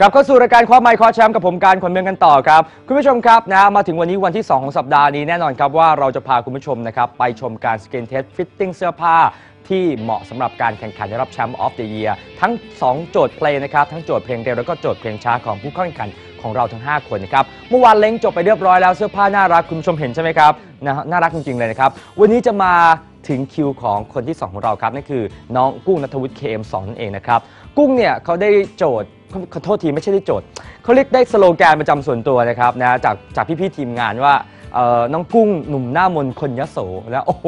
กลับเข้าสู่รายการคว้าไมค์คว้าแชมป์กับผมการขนเมืองกันต่อครับ คุณผู้ชมครับนะมาถึงวันนี้วันที่ 2 ของสัปดาห์นี้แน่นอนครับว่าเราจะพาคุณผู้ชมนะครับไปชมการสกินเทสฟิตติ้งเสื้อผ้าที่เหมาะสำหรับการแข่งขันได้รับแชมป์ออฟเดอะเยียทั้ง 2 โจทย์เพลงนะครับ ทั้งโจทย์เพลงเร็วแล้วก็โจทย์เพลงช้าของผู้เข้าแข่งขันของเราทั้ง 5 คนนะครับ เมื่อวานเล้งจบไปเรียบร้อยแล้วเสื้อผ้าน่ารักคุณผู้ชมเห็นใช่ไหมครับนะน่ารักจริงๆเลยนะครับ วันนี้จะมาถึงคิวของคนที่ 2 ของเราครับนั่นคือน้องกุ้งนัทวุฒิ KM2 นั่นเองนะครับ กุ้งเนี่ยเขาได้โจทย์ ขอขอโทษทีไม่ใช่ได้โจทย์เขาเรียกได้สโลแกนประจำส่วนตัวนะครับนะจากจากพี่ๆทีมงานว่าเอ่อน้องกุ้งหนุ่มหน้ามนคนยโสแล้วโอ้โห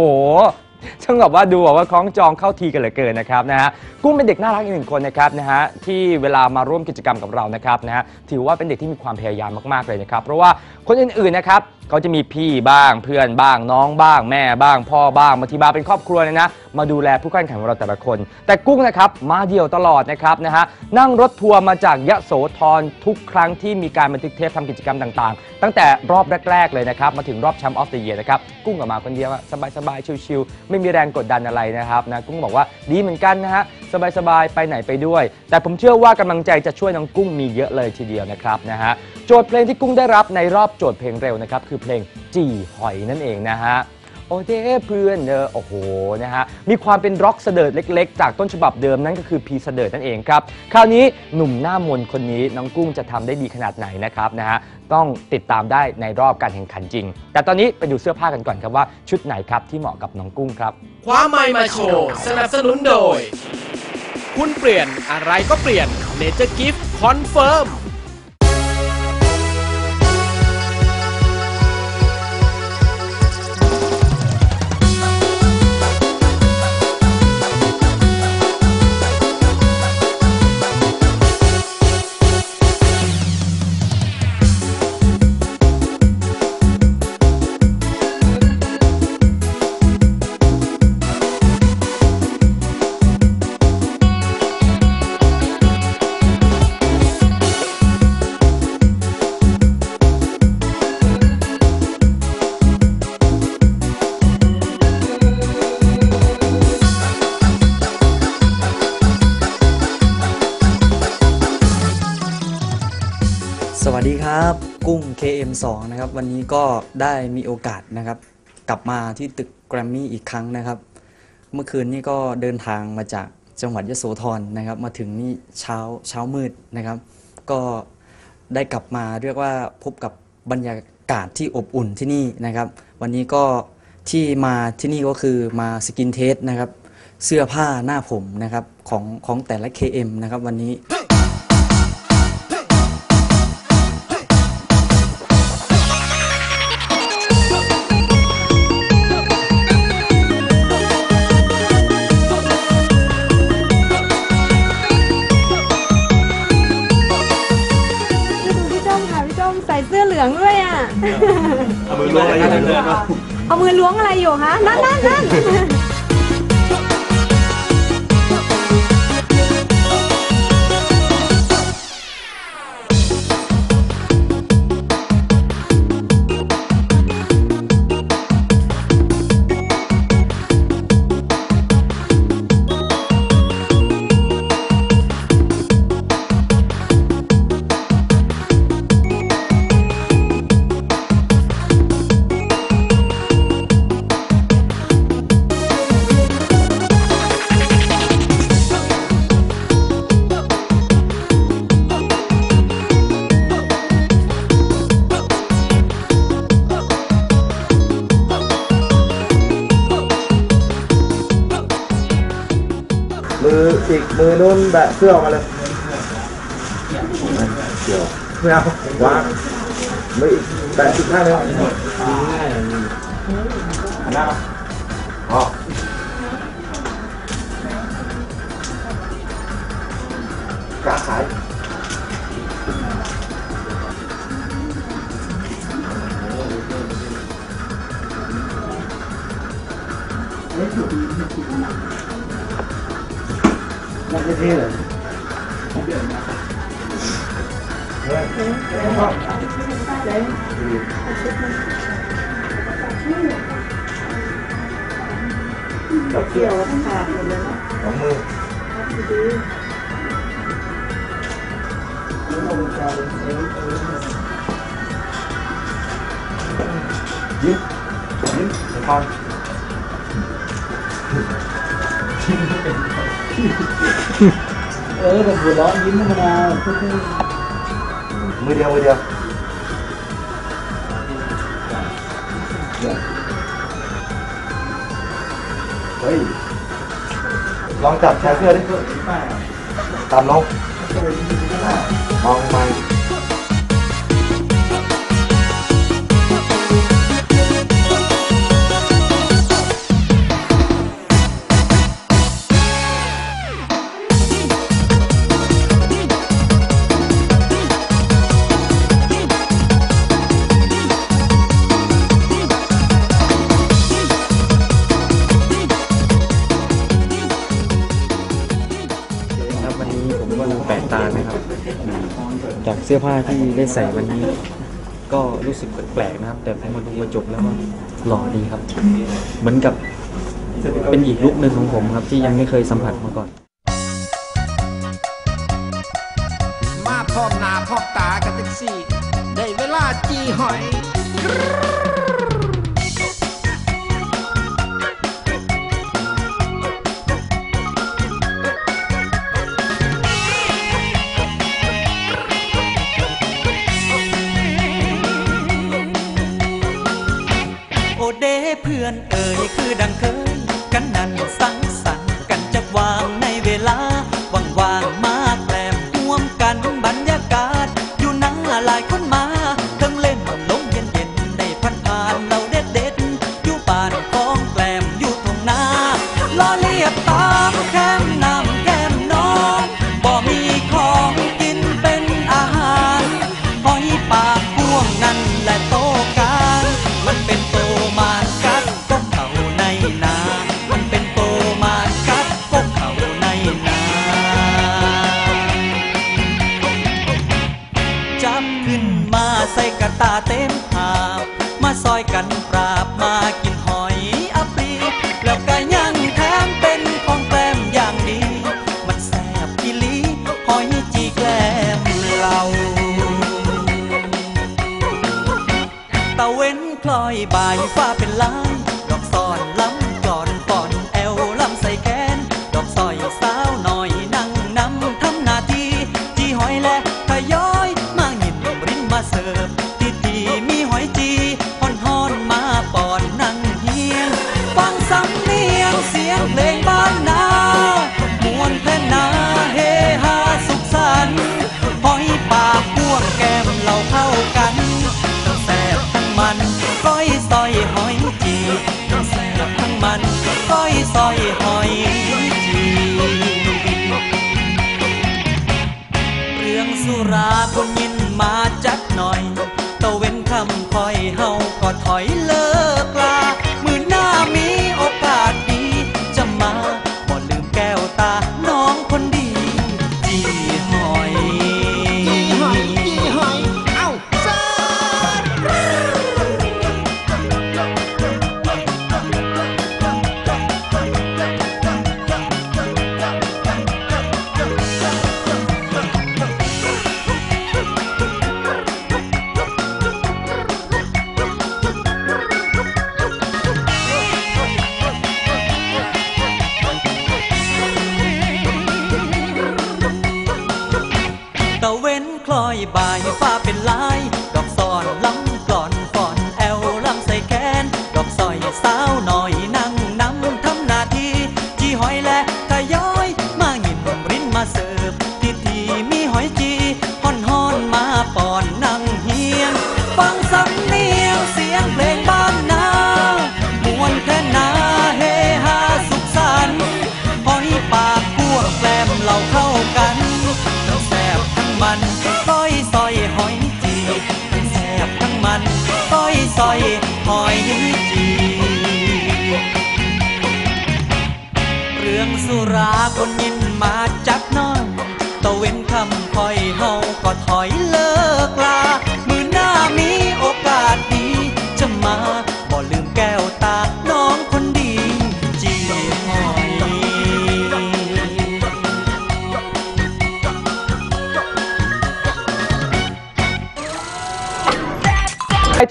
ช่างแบบว่าดูแบบว่าคล้องจองเข้าทีกันเหลือเกินนะครับนะฮะกุ้งเป็นเด็กน่ารักอีกหนึ่งคนนะครับนะฮะที่เวลามาร่วมกิจกรรมกับเรานะครับนะฮะถือว่าเป็นเด็กที่มีความพยายามมากๆเลยนะครับเพราะว่า คนอื่นๆนะครับเขาจะมีพี่บ้างเพื่อนบ้างน้องบ้าง แม่บ้าง พ่อบ้างบางทีมาเป็นครอบครัวเลยนะ มาดูแลผู้เข้าแข่งขันของเราแต่ละคน แต่กุ้งนะครับมาเดี่ยวตลอดนะครับนะฮะนั่งรถทัวร์มาจากยะโสธรทุกครั้งที่มีการบันทึกเทปทำกิจกรรมต่างๆ ตั้งแต่รอบแรก ๆ เลยนะครับ มาถึงรอบแชมป์ออฟเดอะเยียนะครับกุ้งกับมาคนเดียวสบายๆชิวๆไม่มีแรงกดดันอะไรนะครับนะกุ้งบอกว่าดีเหมือนกันนะฮะสบายๆไปไหนไปด้วย แต่ผมเชื่อว่ากำลังใจจะช่วยน้องกุ้งมีเยอะเลยทีเดียวนะครับนะฮะ โจทย์เพลงที่กุ้งได้รับในรอบโจทย์เพลงเร็วนะครับ คือเพลงจี่หอยนั่นเองนะฮะ โอเดเพื่อนเนอะโอ้โหนะฮะ มีความเป็นร็อกเสดิร์ดเล็กๆ จากต้นฉบับเดิมนั่นก็คือพีเสดิร์ดนั่นเองครับ คราวนี้หนุ่มหน้ามนคนนี้น้องกุ้งจะทำได้ดีขนาดไหนนะครับนะฮะ ต้องติดตามได้ในรอบการแข่งขันจริง แต่ตอนนี้ไปดูเสื้อผ้ากันก่อนครับว่าชุดไหนครับที่เหมาะกับน้องกุ้งครับคว้าไมค์มาโชว์สนับสนุนโดย คุณเปลี่ยนอะไรก็เปลี่ยนเนเจอร์กิฟต์คอนเฟิร์ม KM2 นะครับวันนี้ก็ได้มีโอกาสนะครับกลับมาที่ตึกแกรมมี่อีกครั้งนะครับ เมื่อคืนนี้ก็เดินทางมาจากจังหวัดยโสธรนะครับ มาถึงนี่เช้าเช้ามืดนะครับ ก็ได้กลับมาเรียกว่าพบกับบรรยากาศที่อบอุ่นที่นี่นะครับ วันนี้ก็ที่มาที่นี่ก็คือมาสกินเทสนะครับ เสื้อผ้าหน้าผมนะครับของของแต่ละ KM นะครับวันนี้ ล้วงอะไรอยู่ฮะนั่นนั่นนั่น เสื้อออกมาเลยเกี่ยวไม่เอาวางมืออีกแบะอีกข้างหนึงหันหน้ามาอ๋อกาขายยังไม่เท่เลยกั Đọc chiều nó phạt rồi đó Đọc mưa Dính Dính Được không? ừ, vừa đó dính nó nào media media đấy ลองจับแชร์เสื้อดิตามลงมองไป จากเสื้อผ้าที่ได้ใส่วันนี้ ก็รู้สึกแปลกๆนะครับ แต่พอมาดูกระจกแล้วก็หล่อดีครับ เหมือนกับเป็นอีกลุกหนึ่งของผมครับ ที่ยังไม่เคยสัมผัสมาก่อน มาพอหนาพอตากันทั้งสี่ ได้เวลาจีหอย เข้ากันทั้งแสบทั้งมันต้อยซอยหอยจีทั้งแสบทั้งมันต้อยซอยหอยจีเรื่องสุราคนยินมาจับน้อง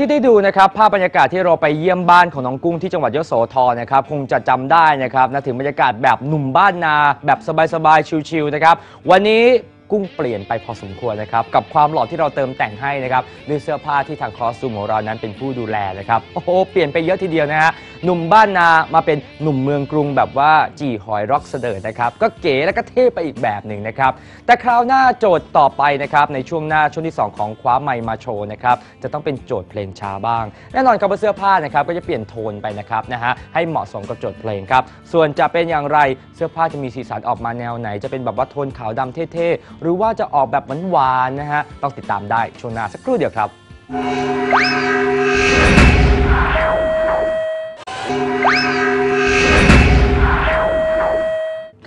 ที่ได้ดูนะครับภาพบรรยากาศที่เราไปเยี่ยมบ้านของน้องกุ้งที่จังหวัดยโสธรนะครับคงจะจำได้นะครับนะถึงบรรยากาศแบบหนุ่มบ้านนา แบบสบายๆชิวๆนะครับวันนี้ กุ้งเปลี่ยนไปพอสมควรนะครับ กับความหล่อที่เราเติมแต่งให้นะครับด้วยเสื้อผ้าที่ทางคอสตูมของเรานั้นเป็นผู้ดูแลนะครับ โอ้โห เปลี่ยนไปเยอะทีเดียวนะฮะหนุ่มบ้านนามาเป็นหนุ่มเมืองกรุงแบบว่าจีหอยร็อกเสดิร์ดนะครับ ก็เก๋และก็เท่ไปอีกแบบหนึ่งนะครับ แต่คราวหน้าโจทย์ต่อไปนะครับในช่วงหน้าช่วงที่สองของคว้าไมมาโชว์นะครับจะต้องเป็นโจทย์เพลงช้าบ้าง แน่นอนครับว่าเสื้อผ้านะครับก็จะเปลี่ยนโทนไปนะครับนะฮะให้เหมาะสมกับโจทย์เพลงครับส่วนจะเป็นอย่างไรเสื้อผ้าจะมีสีสันออกมาแนวไหน จะเป็นแบบว่าโทนขาวดำเท่ๆหรือว่าจะออกแบบหวานๆนะฮะต้องติดตามได้ช่วงหน้าสักครู่เดียวครับ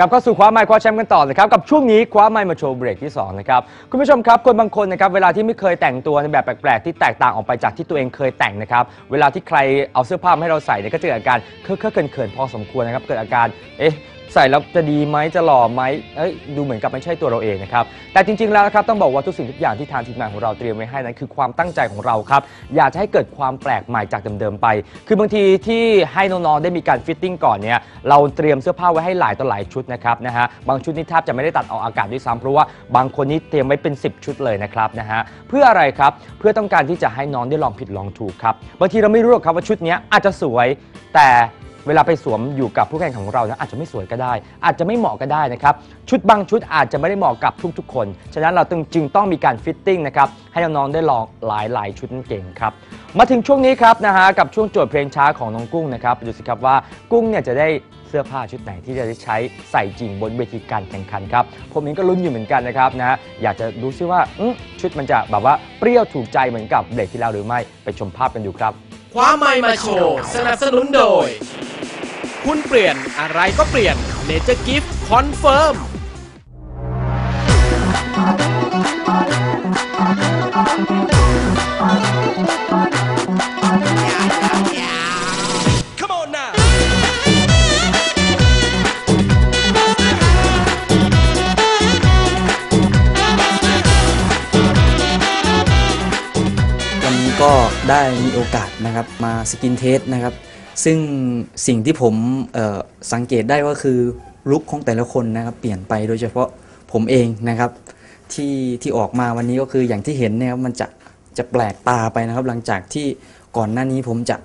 กลับเข้าสู่คว้าไมค์คว้าแชมป์กันต่อนะครับกับช่วงนี้คว้าไมค์มาโชว์เบรกที่2นะครับคุณผู้ชมครับคนบางคนนะครับเวลาที่ไม่เคยแต่งตัวในแบบแปลกๆที่แตกต่างออกไปจากที่ตัวเองเคยแต่งนะครับเวลาที่ใครเอาเสื้อผ้ามาให้เราใส่เนี่ยก็จะเกิดอาการเคอะๆเขินๆพอสมควรนะครับเกิดอาการเอ๊ะใส่แล้วจะดีไหมจะหล่อไหมเอ้ยดูเหมือนกับไม่ใช่ตัวเราเองนะครับแต่จริงๆแล้วนะครับต้องบอกว่าทุกสิ่งทุกอย่างที่ทางทีมงานของเราเตรียมไว้ให้นั้นคือความตั้งใจของเราครับอยากจะให้เกิดความแปลกใหม่จากเดิมๆไป คือบางทีที่ให้น้องๆได้มีการฟิตติ้งก่อนเนี่ยเราเตรียมเสื้อผ้าไว้ให้หลายต่อหลายชุดนะครับนะฮะบางชุดนี่แทบจะไม่ได้ตัดออกอากาศด้วยซ้ำเพราะว่าบางคนนี่เตรียมไว้เป็น 10 ชุดเลยนะครับนะฮะเพื่ออะไรครับเพื่อต้องการที่จะให้น้องได้ลองผิดลองถูกครับบางทีเราไม่รู้หรอกครับว่าชุดนี้อาจจะสวยแต่เวลาไปสวมอยู่กับผู้แข่งของเรานะอาจจะไม่สวยก็ได้ อาจจะไม่เหมาะก็ได้นะครับ ชุดบางชุดอาจจะไม่ได้เหมาะกับทุกๆคน ฉะนั้นเราต้องจึงต้องมีการฟิตติ้งนะครับ ให้น้องๆได้ลองหลายๆ ชุดนั่นเก่งครับมาถึงช่วงนี้ครับนะฮะกับช่วงโจทย์เพลงช้าของน้องกุ้งนะครับดูสิครับว่ากุ้งเนี่ยจะได้ เสื้อผ้าชุดไหนที่จะได้ใช้ใส่จริงบนเวทีการแข่งขันครับผมเองก็ลุ้นอยู่เหมือนกันนะครับนะฮะอยากจะดูซิว่าอื้อชุดมันจะแบบว่าเปรี้ยวถูกใจเหมือนกับเบรกที่แล้วหรือไม่ไปชมภาพกันดูครับคว้าไมค์มาโชว์สนับสนุนโดย คุณเปลี่ยนอะไรก็เปลี่ยนเนเจอร์กิฟต์คอนเฟิร์ม Come ได้มีโอกาสนะครับมาสกินเทสนะครับ ซึ่งสิ่งที่ผมสังเกตได้ก็คือลุคของแต่ละคนนะครับ เปลี่ยนไปโดยเฉพาะผมเองนะครับที่ที่ออกมาวันนี้ก็คืออย่างที่เห็นเนี่ยครับมันจะจะแปลกตาไปนะครับ หลังจากที่ก่อนหน้านี้ผมจะ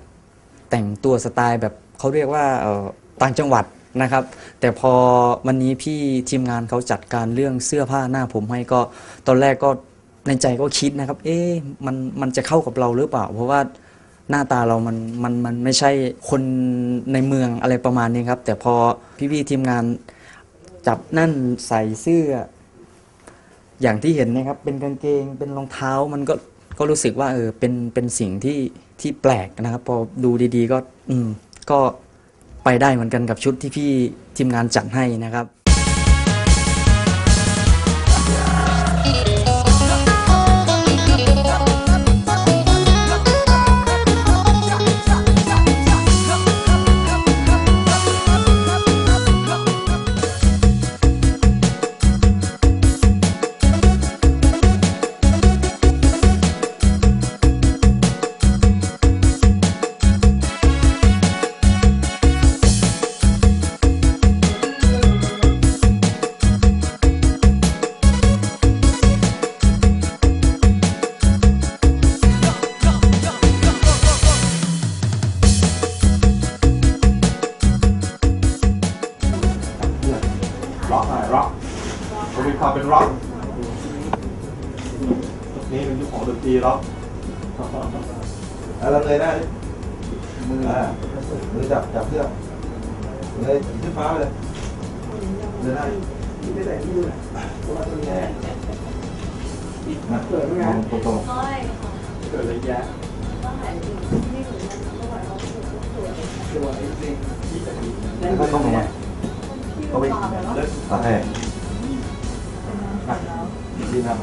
แต่งตัวสไตล์แบบเขาเรียกว่าต่างจังหวัดนะครับ แต่พอวันนี้พี่ทีมงานเขาจัดการเรื่องเสื้อผ้าหน้าผมให้ก็ตอนแรกก็ ในใจก็คิดนะครับ เอ๊ะมันมันจะเข้ากับเราหรือเปล่า เพราะว่าหน้าตาเรามันมันมันไม่ใช่คนในเมืองอะไรประมาณนี้ครับ แต่พอพี่ๆทีมงานจับนั่นใส่เสื้อ อย่างที่เห็นนะครับ เป็นกางเกงเป็นรองเท้ามันก็ก็รู้สึกว่าเออเป็นเป็นสิ่งที่ที่แปลกนะครับ พอดูดีๆ ก็ อืม ก็ไปได้เหมือนกันกับชุดที่พี่ทีมงานจัดให้นะครับ แล้วก็ต้องลงมาก็ไปตัดให้ยิ้มหน้า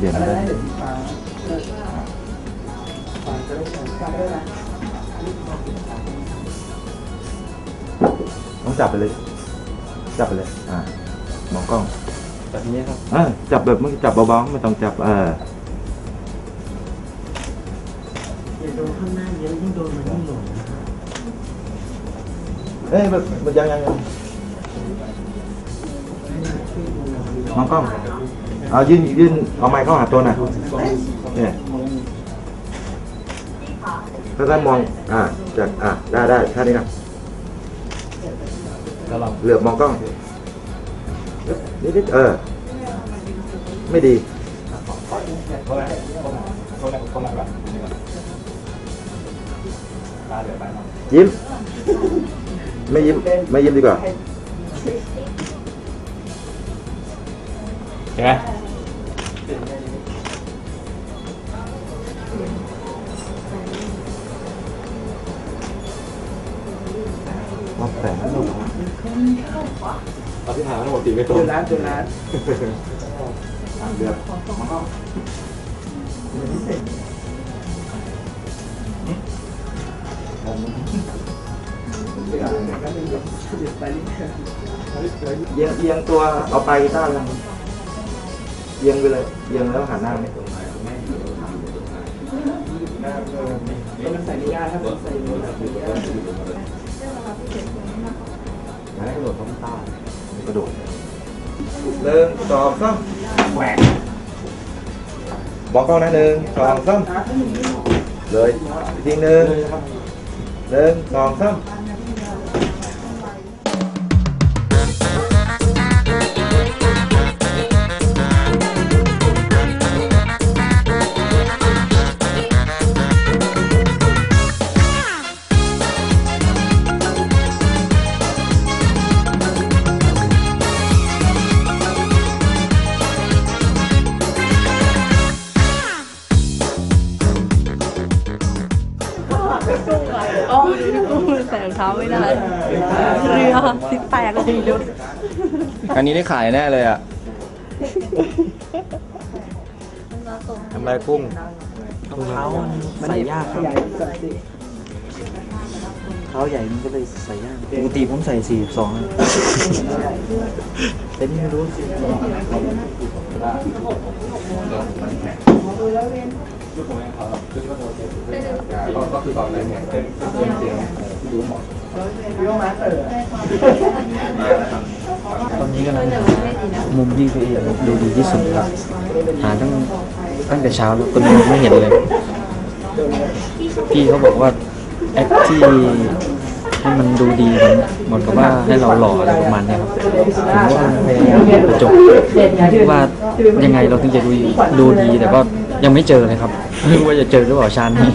เราะหัวเราะมองกล้องครับเออเดี๋ยวมันได้ต้องจับไปเลย จับไปเลย อ่ามองกล้อง แบบนี้ครับเออจับแบบไม่จับเบาๆไม่ต้องจับ เออเอ้ยแบบแบบยังยังยังมองกล้อง เอายื่นยื่นเอาไม้เข้าหาตัวหน่อยเนี่ยถ้าท่านมอง อ่าจากอ่าได้ได้แค่นี้นะเหลือบมองกล้องนิดนิดเออ ไม่ดียิ้ม ไม่ยิ้ม ไม่ยิ้มดีกว่าเห็นไหม อาที่ถ่ายทั้งหมดตีไม่ตรงร้านจุร้านเดือดเอียงเอียงตัวเอาไปด้านหลังเอียงไปเลยเอียงแล้วหันหน้าไม่ตรงมันใส่ไม่ได้ถ้ามันใส่ไม่ได้ กระโดดต้องต้านกระโดดหนึ่งสองสามแหวกบอกกล้องนะหนึ่งสองสามเลยอีกทีหนึ่งหนึ่งสองสาม อันนี้ได้ขายแน่เลยอะ ทำไรกุ้งรองเท้ามันใส่ยากครับเท้าใหญ่มันก็เลยใส่ยากปกติผมใส่42นะแต่นี่ไม่รู้ตอนนี้ กำลังมุมที่ตัวเองดูดีที่สุดครับหาตั้งตั้งแต่เช้าแล้วก็ไม่เห็นเลย พี่เขาบอกว่าแอปที่ให้มันดูดีเหมือนเหมือนกับว่าให้เราหล่ออะไรประมาณเนี้ยครับผมว่าพยายามกระจบว่ายังไงเราถึงจะดูดูดีแต่ก็ยังไม่เจอเลยครับไม่รู้ว่าจะเจอหรือเปล่าชาญนี้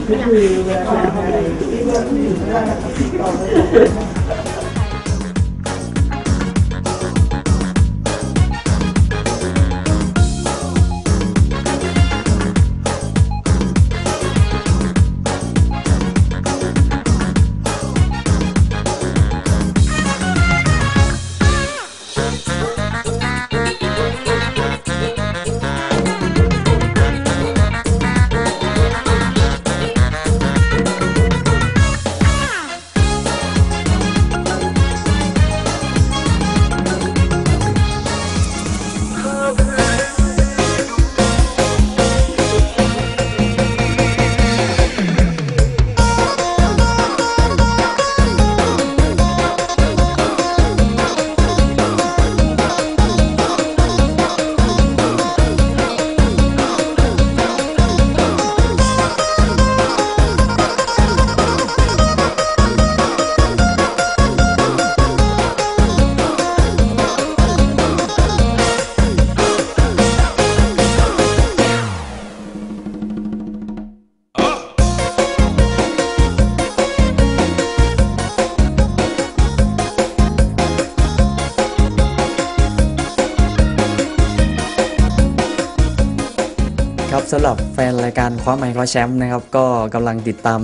สำหรับแฟนรายการคว้าไมค์คว้าแชมป์นะครับก็กำลังติดตาม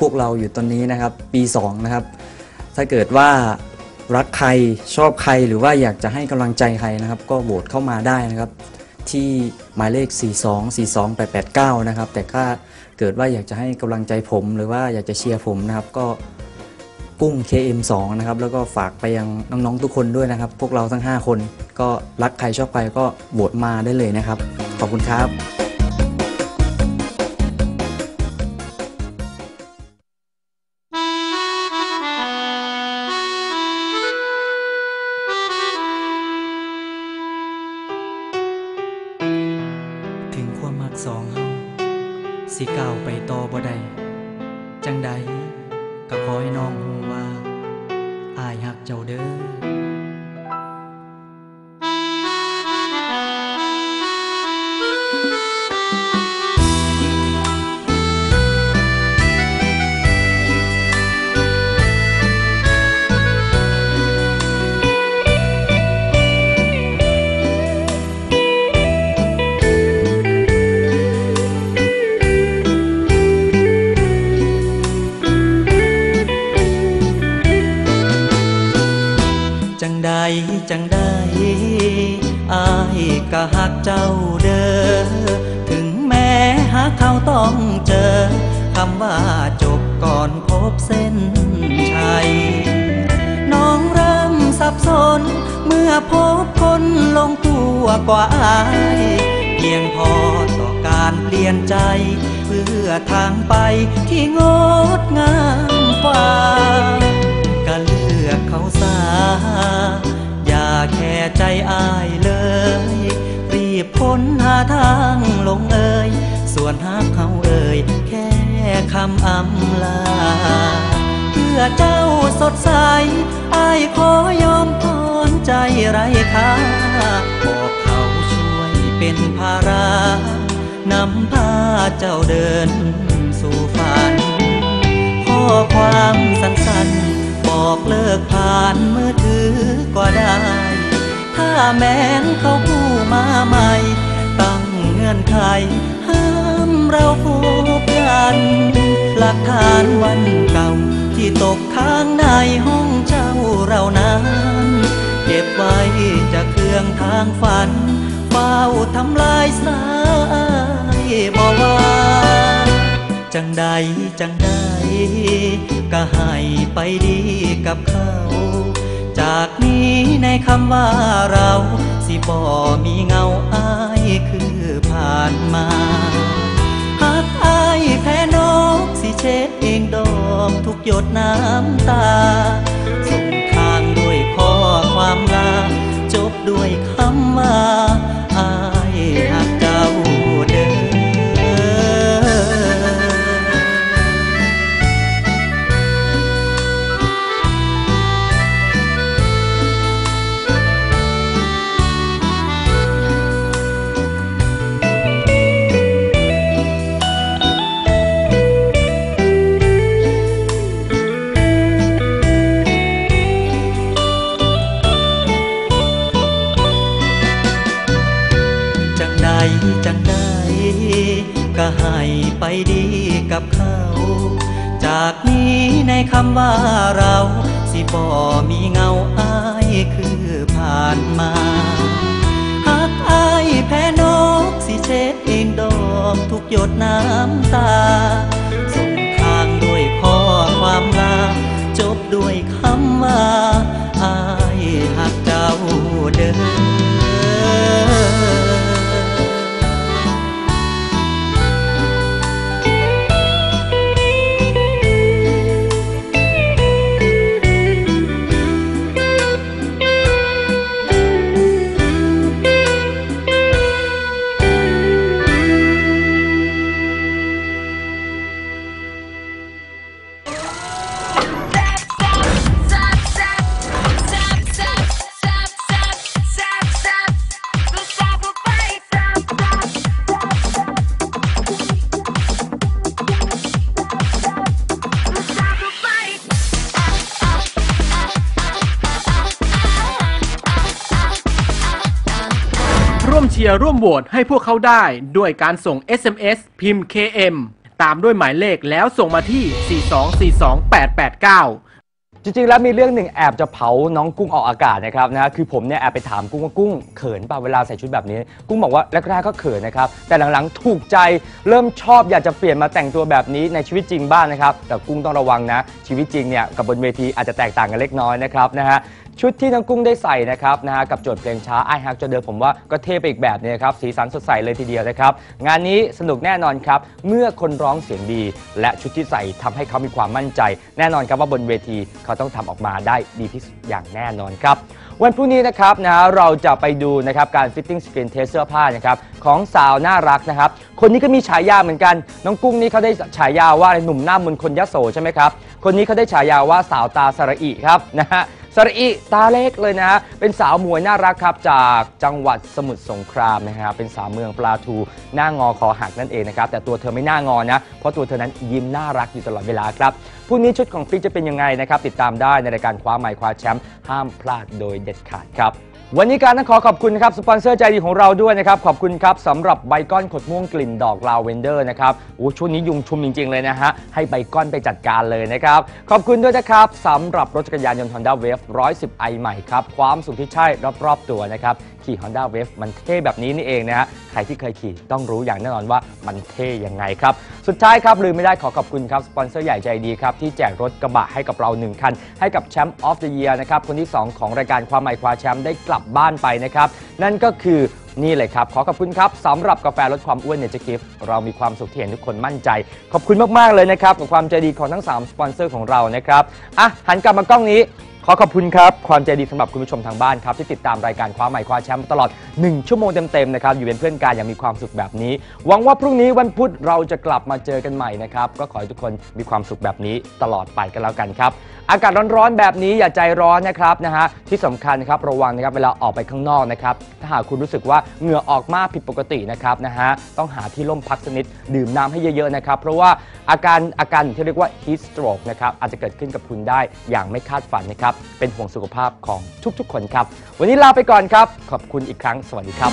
พวกเราอยู่ตอนนี้นะครับ ปี 2 นะครับ ถ้าเกิดว่ารักใครชอบใครหรือว่าอยากจะให้กำลังใจใครนะครับ ก็โหวตเข้ามาได้นะครับ ที่หมายเลข 4242889 นะครับ แต่ถ้าเกิดว่าอยากจะให้กำลังใจผม หรือว่าอยากจะเชียร์ผมนะครับก็กุ้ง KM2 นะครับ แล้วก็ฝากไปยังน้องๆทุกคนด้วยนะครับ พวกเราทั้ง 5 คน ก็รักใครชอบใครก็โหวตมาได้เลยนะครับ ขอบคุณครับ ความมักสองเฮาสิก้าวไปต่อบ่ได้จังใดก็ขอให้น้องฮู้ว่า อายฮักเจ้าเด้อ ชัย น้องเริ่มสับสน เมื่อพบคนลงตัวกว่าอายเพียงพอต่อการเปลี่ยนใจ เพื่อทางไปที่งดงามฟ้าก็เลือกเขาสา อย่าแค่ใจอายเลย รีบพ้นหาทางลงเอ่ยส่วนหากเขาเอ่ยแค่คำอำลา อเจ้าสดใสอายขอยอมทอนใจไร้ค่าบอกเขาช่วยเป็นภาระ นำพาเจ้าเดินสู่ฝัน ข้อความสั้นๆ บอกเลิกผ่านมือถือก็ได้ ถ้าแม้นเขาผู้มาใหม่ ตั้งเงื่อนไขห้ามเราพบกัน หลักฐานวันเก่า ที่ตกค้างในห้องเจ้าเรานั้นเก็บไว้จะเครื่องทางฝันเฝ้าทำลายสายบอกว่าจังใดจังใดก็ให้ไปดีกับเขา จากนี้ในคำว่าเรา สิบ่มีเงาอายคือผ่านมา ช็ดเองดอกทุกหยดน้ำตา ส่งทางด้วยข้อความลา จบด้วยคำว่า ยร์ร่วมโหวตให้พวกเขาได้ด้วยการส่ง SMS พิมพ์ KM ตามด้วยหมายเลขแล้วส่งมาที่ 4242889จริงๆ แล้วมีเรื่องหนึ่งแอบจะเผาน้องกุ้งออกอากาศนะครับนะคือผมเนี่ยแอบไปถามกุ้งว่ากุ้งเขินป่ะเวลาใส่ชุดแบบนี้ กุ้งบอกว่าแรกๆก็เขินนะครับแต่หลังๆถูกใจเริ่มชอบอยากจะเปลี่ยนมาแต่งตัวแบบนี้ในชีวิตจริงบ้างนะครับแต่กุ้งต้องระวังนะชีวิตจริงเนี่ยกับบนเวทีอาจจะแตกต่างกันเล็กน้อยนะครับนะฮะ ชุดที่น้องกุ้งได้ใส่นะครับนะฮะกับโจทย์เพลงช้าไอฮักจะเดิมผมว่าก็เท่ไปอีกแบบนึงครับสีสันสดใสเลยทีเดียวนะครับงานนี้สนุกแน่นอนครับเมื่อคนร้องเสียงดี และชุดที่ใส่ทำให้เขามีความมั่นใจ แน่นอนครับว่าบนเวทีเขาต้องทำออกมาได้ดีที่สุดอย่างแน่นอนครับวันพรุ่งนี้นะครับนะฮะเราจะไปดูนะครับการ fitting screen test เสื้อผ้านะครับของสาวน่ารักนะครับคนนี้ก็มีฉายาเหมือนกัน น้องกุ้งนี่เขาได้ฉายาว่าหนุ่มหน้ามนคนยโสใช่ไหมครับคนนี้เขาได้ฉายาว่าสาวตาสระอิครับนะฮะ สระอิตาเล็กเลยนะฮะเป็นสาวมวยน่ารักครับจากจังหวัดสมุทรสงครามนะฮะเป็นสาวเมืองปลาทูหน้างอคอหักนั่นเองนะครับแต่ตัวเธอไม่น่างอนะเพราะตัวเธอนั้นยิ้มน่ารักอยู่ตลอดเวลาครับพรุ่งนี้ชุดของฟิกจะเป็นยังไงนะครับติดตามได้ในรายการคว้าไมค์คว้าแชมป์ห้ามพลาดโดยเด็ดขาดครับ วันนี้การต้องขอขอบคุณนะครับสปอนเซอร์ใจดีของเราด้วยนะครับขอบคุณครับสำหรับใบก้อนขดม่วงกลิ่นดอกลาเวนเดอร์นะครับโอ้ช่วงนี้ยุงชุมจริง ๆ เลยนะฮะให้ใบก้อนไปจัดการเลยนะครับขอบคุณด้วยนะครับสำหรับรถจักรยานยนต์ Honda Wave 110 i ใหม่ครับความสุขที่ใช่รอบๆตัวนะครับ ขี่ Honda Wave มันเท่แบบนี้นี่เองนะฮะใครที่เคยขี่ต้องรู้อย่างแน่นอนว่ามันเท่ยังไงครับ สุดท้ายครับลืมไม่ได้ขอขอบคุณครับ สปอนเซอร์ใหญ่ใจดีครับ ที่แจกรถกระบะให้กับเราหนึ่งคัน ให้กับแชมป์ออฟเดอะเยียร์นะครับ คนที่ 2 ของรายการความหม่คว้าแชมป์ได้กลับบ้านไปนะครับ นั่นก็คือนี่เลยครับ ขอขอบคุณครับสำหรับกาแฟลดความอ้วนเนเจอร์กิฟเรามีความสุขที่เห็นทุกคนมั่นใจ ขอบคุณมาก ๆ เลยนะครับ กับความใจดีของทั้ง 3 สปอนเซอร์ของเรานะครับอะหันกลับมากล้องนี้ ขอขอบคุณครับ ความใจดีสำหรับคุณผู้ชมทางบ้านครับ ที่ติดตามรายการคว้าใหม่คว้าแชมป์ตลอด 1 ชั่วโมงเต็มๆนะครับ อยู่เป็นเพื่อนกันอย่างมีความสุขแบบนี้ หวังว่าพรุ่งนี้วันพุธเราจะกลับมาเจอกันใหม่นะครับ ก็ขอให้ทุกคนมีความสุขแบบนี้ตลอดไปกันแล้วกันครับ อากาศร้อนๆแบบนี้อย่าใจร้อนนะครับนะฮะที่สำคัญครับระวังนะครับเวลาออกไปข้างนอกนะครับถ้าหากคุณรู้สึกว่าเหงื่อออกมากผิดปกตินะครับนะฮะต้องหาที่ร่มพักสนิดดื่มน้ำให้เยอะๆนะครับเพราะว่าอาการอาการที่เรียกว่า heat stroke นะครับอาจจะเกิดขึ้นกับคุณได้อย่างไม่คาดฝันนะครับเป็นห่วงสุขภาพของทุกๆ คนครับ วันนี้ลาไปก่อนครับ ขอบคุณอีกครั้ง สวัสดีครับ